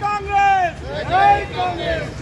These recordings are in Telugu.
కాంగ్రెస్ జై కాంగ్రెస్ జై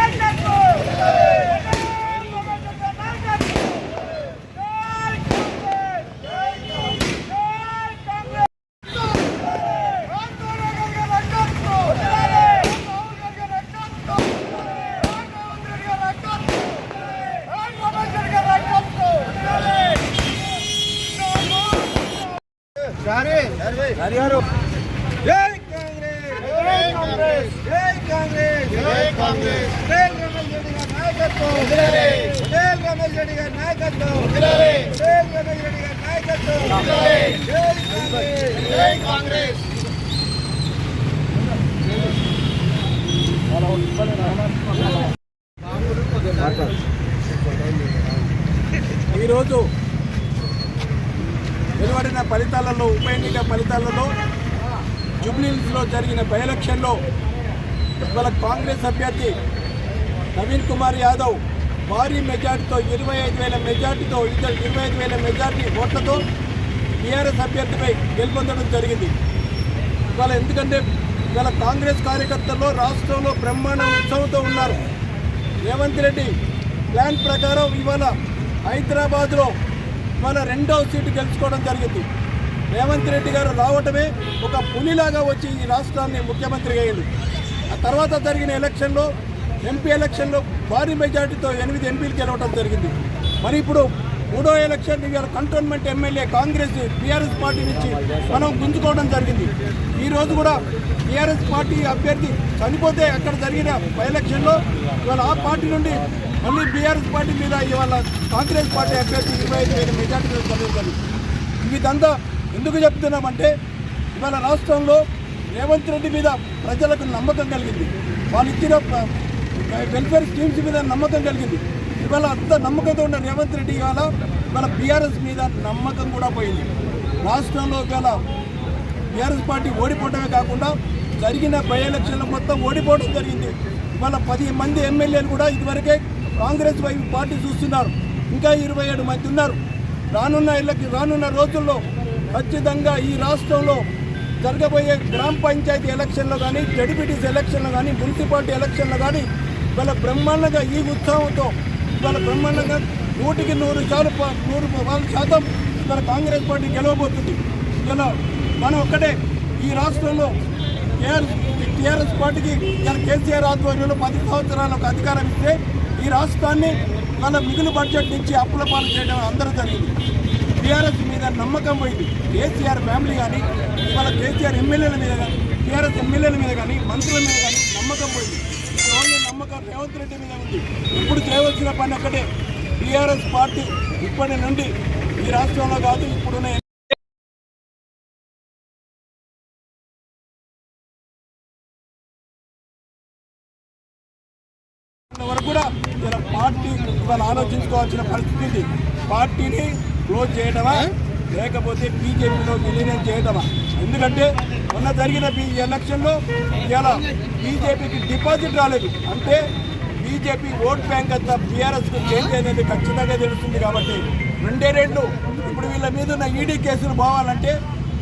జై కాంగ్రెస్. జై కాంగ్రెస్. జై కాంగ్రెస్. జై కాంగ్రెస్ జై నాయకత్వం. జై రమేష్ రెడ్డి గారి నాయకత్వం. జై రమేష్ రెడ్డి గారి నాయకత్వం. జై కాంగ్రెస్. జై కాంగ్రెస్. ఈరోజు వెలువడిన ఫలితాలలో ఉప ఎన్నిక ఫలితాలలో జూబ్లీహిల్స్లో జరిగిన బై ఎలక్షన్లో ఇవాళ కాంగ్రెస్ అభ్యర్థి నవీన్ కుమార్ యాదవ్ భారీ మెజార్టీతో ఇరవై ఐదు వేల మెజార్టీతో ఇద్దరు ఇరవై ఐదు వేల మెజార్టీ ఓట్లతో టీఆర్ఎస్ అభ్యర్థిపై గెలుపొందడం జరిగింది. ఇవాళ ఎందుకంటే ఇవాళ కాంగ్రెస్ కార్యకర్తల్లో రాష్ట్రంలో బ్రహ్మాండ ఉత్సవంతో ఉన్నారు. రేవంత్ రెడ్డి ప్లాన్ ప్రకారం ఇవాళ హైదరాబాద్లో ఇవాళ రెండవ సీటు గెలుచుకోవడం జరిగింది. రేవంత్ రెడ్డి గారు రావటమే ఒక పులిలాగా వచ్చి ఈ రాష్ట్రాన్ని ముఖ్యమంత్రి అయ్యింది. ఆ తర్వాత జరిగిన ఎలక్షన్లో ఎంపీ ఎలక్షన్లో భారీ మెజార్టీతో ఎనిమిది ఎంపీలు గెలవడం జరిగింది. మరి ఇప్పుడు మూడో ఎలక్షన్ ఇవాళ cantonment MLA Congress TRS party నుంచి మనం గుంజుకోవడం జరిగింది. ఈరోజు కూడా టీఆర్ఎస్ పార్టీ అభ్యర్థి చనిపోతే అక్కడ జరిగిన బై ఎలక్షన్లో ఇవాళ ఆ పార్టీ నుండి మళ్ళీ బీఆర్ఎస్ పార్టీ మీద ఇవాళ కాంగ్రెస్ పార్టీ అభ్యర్థి ఇరవై ఐదు వేల మెజార్టీ చదువుతుంది. ఇదంతా ఎందుకు చెప్తున్నామంటే ఇవాళ రాష్ట్రంలో రేవంత్ రెడ్డి మీద ప్రజలకు నమ్మకం కలిగింది. వాళ్ళు ఇచ్చిన వెల్ఫేర్ స్కీమ్స్ మీద నమ్మకం కలిగింది. ఇవాళ అంత నమ్మకంతో ఉన్న రేవంత్ రెడ్డి ఇవాళ ఇవాళ బీఆర్ఎస్ మీద నమ్మకం కూడా పోయింది. రాష్ట్రంలో ఇవాళ బీఆర్ఎస్ పార్టీ ఓడిపోవడమే కాకుండా జరిగిన బై ఎలక్షన్లు మొత్తం ఓడిపోవడం జరిగింది. ఇవాళ పది మంది ఎమ్మెల్యేలు కూడా ఇదివరకే కాంగ్రెస్ వైపు పార్టీ చూస్తున్నారు. ఇంకా ఇరవై ఏడు మంది ఉన్నారు. రానున్న ఇళ్ళకి రానున్న రోజుల్లో ఖచ్చితంగా ఈ రాష్ట్రంలో జరగబోయే గ్రామ పంచాయతీ ఎలక్షన్లో కానీ జడ్పీటీసీ ఎలక్షన్లో కానీ మున్సిపాలిటీ ఎలక్షన్లో కానీ ఇవాళ బ్రహ్మాండంగా ఈ ఉత్సాహంతో ఇవాళ బ్రహ్మాండంగా నూటికి నూరు శాతం ప- నూరు వాళ్ళ శాతం ఇవాళ కాంగ్రెస్ పార్టీ గెలవబోతుంది. ఇలా మనం ఒక్కటే ఈ రాష్ట్రంలో టీఆర్ఎస్ టీఆర్ఎస్ పార్టీకి ఇలా కేసీఆర్ ఆధ్వర్యంలో పది సంవత్సరాలకు అధికారం ఇస్తే ఈ రాష్ట్రాన్ని వాళ్ళ మిగులు బడ్జెట్ నుంచి అప్పుల పాలు చేయడం అందరూ జరిగింది. టీఆర్ఎస్ మీద నమ్మకం పోయింది. కేసీఆర్ ఫ్యామిలీ కానీ వాళ్ళ కేసీఆర్ ఎమ్మెల్యేల మీద కానీ టీఆర్ఎస్ ఎమ్మెల్యేల మీద కానీ మంత్రుల మీద కానీ నమ్మకం పోయింది. ఓన్లీ నమ్మకం రేవంత్ రెడ్డి మీద ఉంది. ఇప్పుడు చేయవలసిన పని ఒక్కటే. టీఆర్ఎస్ పార్టీ ఇప్పటి నుండి ఈ రాష్ట్రంలో కాదు ఇప్పుడున్న వరకు కూడా ఇలా పార్టీ ఇవాళ ఆలోచించుకోవాల్సిన పరిస్థితి ఉంది. పార్టీని క్లోజ్ చేయడమా లేకపోతే బీజేపీలో విలీనం చేయడమా ఎందుకంటే మొన్న జరిగిన ఎలక్షన్లో ఇలా బీజేపీకి డిపాజిట్ రాలేదు. అంటే బీజేపీ ఓట్ బ్యాంక్ అంతా బీఆర్ఎస్కు చేంజ్ అనేది ఖచ్చితంగా తెలుస్తుంది కాబట్టి రెండే రెండు. ఇప్పుడు వీళ్ళ మీద ఉన్న ఈడీ కేసులు పోవాలంటే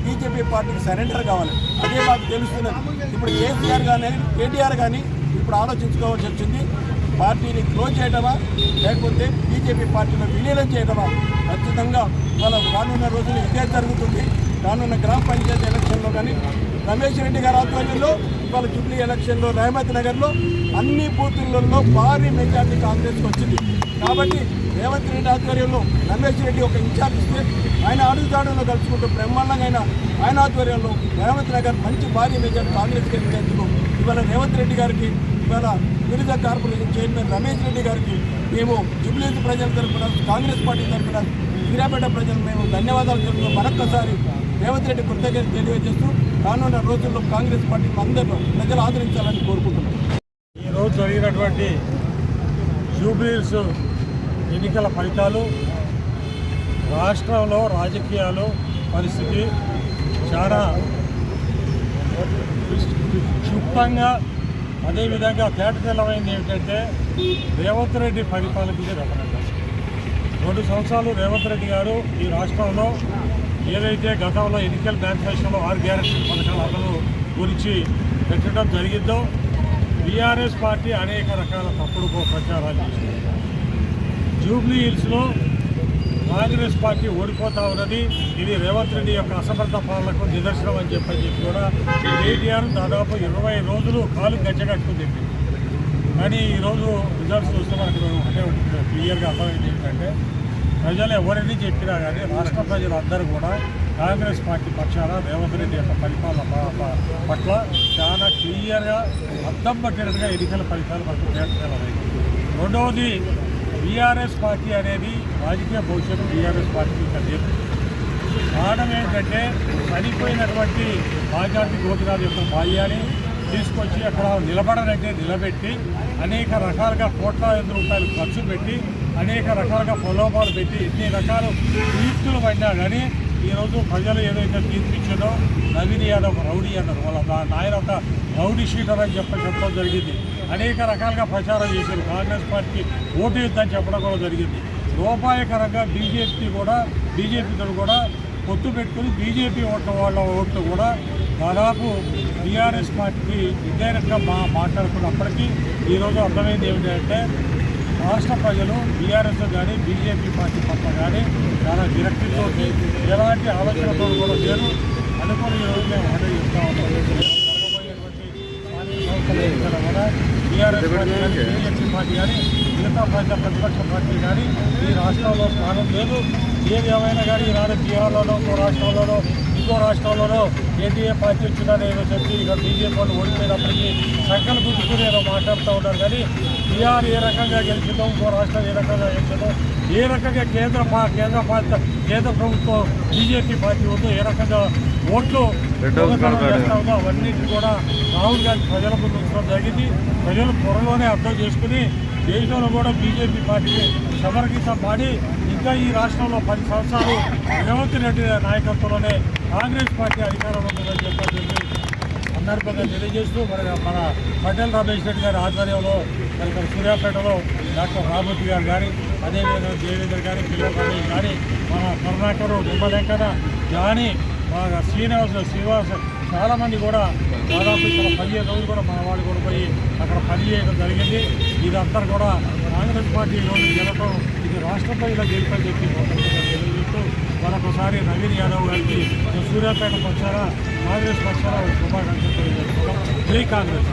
బీజేపీ పార్టీకి సరెండర్ కావాలి. అదే మాకు తెలుస్తున్నది. ఇప్పుడు కేసీఆర్ కానీ కేటీఆర్ కానీ ఇప్పుడు ఆలోచించుకోవాల్సి వచ్చింది. పార్టీని క్లోజ్ చేయడమా లేకపోతే బీజేపీ పార్టీలో విలీనం చేయడమా ఖచ్చితంగా వాళ్ళ రానున్న రోజులు ఇదే జరుగుతుంది. రానున్న గ్రామ పంచాయతీ ఎలక్షన్లో కానీ రమేష్ రెడ్డి గారి ఆధ్వర్యంలో ఇవాళ జూబ్లీ ఎలక్షన్లో రేవంత్ నగర్లో అన్ని బూతులలో భారీ మెజార్టీ కాంగ్రెస్కి వచ్చింది. కాబట్టి రేవంత్ రెడ్డి ఆధ్వర్యంలో రమేష్ రెడ్డి ఒక ఇన్ఛార్జ్ ఇస్తే ఆయన అడుగుజాడులో కలుసుకుంటూ బ్రహ్మాండంగా ఆయన ఆయన ఆధ్వర్యంలో రేవంత్ నగర్ మంచి భారీ మెజార్టీ కాంగ్రెస్కి వెళ్ళినందుకు ఇవాళ రేవంత్ రెడ్డి గారికి ఇవాళ వివిధ కార్పొరేషన్ చైర్మన్ రమేష్ రెడ్డి గారికి మేము జూబ్లీస్ ప్రజల తరఫున కాంగ్రెస్ పార్టీ తరఫున సిరాపేట ప్రజలు మేము ధన్యవాదాలు చెప్తూ మరొక్కసారి రేవంత్ రెడ్డి కృతజ్ఞత తెలియజేస్తూ రానున్న రోజుల్లో కాంగ్రెస్ పార్టీ అందరూ ప్రజలు ఆదరించాలని కోరుకుంటున్నాం. ఈరోజు జరిగినటువంటి జూబ్లీస్ ఎన్నికల ఫలితాలు రాష్ట్రంలో రాజకీయాలు పరిస్థితి చాలా క్షుప్తంగా అదేవిధంగా తేటతెల్లమైంది ఏమిటంటే రేవంత్ రెడ్డి పరిపాలన మీద రెండు సంవత్సరాలు రేవంత్ రెడ్డి గారు ఈ రాష్ట్రంలో ఏదైతే గతంలో ఎన్నికల మేనిఫెస్టోలో ఆరు గ్యారెంటీ పథకాల అమలు గురించి పెట్టడం జరిగిందో బీఆర్ఎస్ పార్టీ అనేక రకాల తప్పుడు ప్రచారాలు చేసింది. జూబ్లీ హిల్స్లో కాంగ్రెస్ పార్టీ ఓడిపోతా ఉన్నది. ఇది రేవంత్ రెడ్డి యొక్క అసమర్థ పాలనకు నిదర్శనం అని చెప్పని చెప్పి కూడా కేటీఆర్ దాదాపు ఇరవై రోజులు కాలు గచ్చగట్టుకుంది కానీ ఈరోజు రిజల్ట్స్ చూస్తే మనకు ఒకటే క్లియర్గా అర్థమైంది ఏంటంటే ప్రజలు ఎవరిని చెప్పినా కానీ రాష్ట్ర ప్రజలు అందరూ కూడా కాంగ్రెస్ పార్టీ పక్షాన రేవంత్ రెడ్డి యొక్క పరిపాలన పట్ల చాలా క్లియర్గా అర్థం పట్టినట్టుగా ఎన్నికల ఫలితాలు మనకు తేల్చగలమైంది రెండవది బీఆర్ఎస్ పార్టీ అనేది రాజకీయ భవిష్యత్తు టీఆర్ఎస్ పార్టీ కలిగి కారణం ఏంటంటే చనిపోయినటువంటి రాజాంతి గోపినాథ్ యొక్క బాల్యాన్ని తీసుకొచ్చి అక్కడ నిలబడనంటే నిలబెట్టి అనేక రకాలుగా కోట్లాది రూపాయలు ఖర్చు పెట్టి అనేక రకాలుగా ప్రలోభాలు పెట్టి ఇన్ని రకాల తీర్పులు పడినా కానీ ఈరోజు ప్రజలు ఏదైతే తీర్పిచ్చిందో నవీన్ యాదవ్ ఒక రౌడీ అన్నారు వాళ్ళ నాయన ఒక రౌడీ షీటర్ అని చెప్పడం చెప్పడం జరిగింది. అనేక రకాలుగా ప్రచారం చేశారు. కాంగ్రెస్ పార్టీ ఓటు యుద్ధం చెప్పడం కూడా జరిగింది. రూపాయకరంగా బీజేపీ కూడా బీజేపీతో కూడా పొత్తు పెట్టుకుని బీజేపీ ఓట్ల వాళ్ళ ఓట్లు కూడా దాదాపు టీఆర్ఎస్ పార్టీకి ఇండైరెక్ట్గా మా మాట్లాడుకున్నప్పటికీ ఈరోజు అర్థమైంది ఏమిటంటే రాష్ట్ర ప్రజలు బీఆర్ఎస్ కానీ బీజేపీ పార్టీ పట్ల కానీ చాలా విరక్తితో ఎలాంటి ఆలోచనతో కూడా లేరు. అనుకుని ఈరోజు మేము ఆర్డర్ చెప్తా ఉన్నాం జరగబోయేటువంటి కూడా పార్టీ కానీ బీజేపీ పార్టీ కానీ మిగతా ప్రజా ప్రతిపక్ష పార్టీ కానీ ఈ రాష్ట్రంలో స్థానం లేదు. ఏది ఏమైనా కానీ ఈనాడు బీహార్లోనో ఇంకో రాష్ట్రంలోనో ఇంకో రాష్ట్రంలోనో ఎన్డీఏ పార్టీ వచ్చిందని ఏదో చెప్పి ఇక బీజేపీ వాళ్ళు ఓడిపోయినప్పటికీ సంఖ్యలు గుర్తుకుని ఏదో మాట్లాడుతూ ఉన్నారు కానీ బీహార్ ఏ రకంగా గెలిచిందో ఇంకో రాష్ట్రం ఏ రకంగా గెలిచిందో ఏ రకంగా కేంద్ర కేంద్ర పార్టీ కేంద్ర ప్రభుత్వం బీజేపీ పార్టీ ఉందో ఏ రకంగా ఓట్లు దొంగతనం చేస్తా ఉందో అవన్నిటి కూడా రాహుల్ గాంధీ ప్రజల ముందు ఉంచడం జరిగింది. ప్రజలు త్వరలోనే అర్థం చేసుకుని దేశంలో కూడా బీజేపీ పార్టీ సమరగీతం పాడి ఇంకా ఈ రాష్ట్రంలో పది సంవత్సరాలు రేవంత్ రెడ్డి నాయకత్వంలోనే కాంగ్రెస్ పార్టీ అధికారంలో ఉంటుందని చెప్పి సందర్భంగా తెలియజేస్తూ మరి మన పటేల్ రమేష్ రెడ్డి గారి ఆధ్వర్యంలో మరి ఇక్కడ సూర్యాపేటలో డాక్టర్ రామూర్తి గారు కానీ అదేవిధంగా దేవేంద్ర గారి పిల్లల రమేష్ కానీ మన కరుణాకరు నిమ్మలెంకన జాని మన శ్రీనివాస శ్రీనివాస చాలామంది కూడా దాదాపు ఇక్కడ పదిహేను రోజులు కూడా మన వాళ్ళు కూడా పోయి అక్కడ పని చేయడం జరిగింది. ఇదంతా కూడా కాంగ్రెస్ పార్టీ ఈరోజు గెలవడం ఇది రాష్ట్రంలో ఇలా గెలిపని చెప్పి తెలియజేస్తూ మరొకసారి నవీన్ యాదవ్ గారికి సూర్యాపేట పక్షాన కాంగ్రెస్ పక్షాన శుభాకాంక్షలు తెలియజేస్తున్నాం. జై కాంగ్రెస్.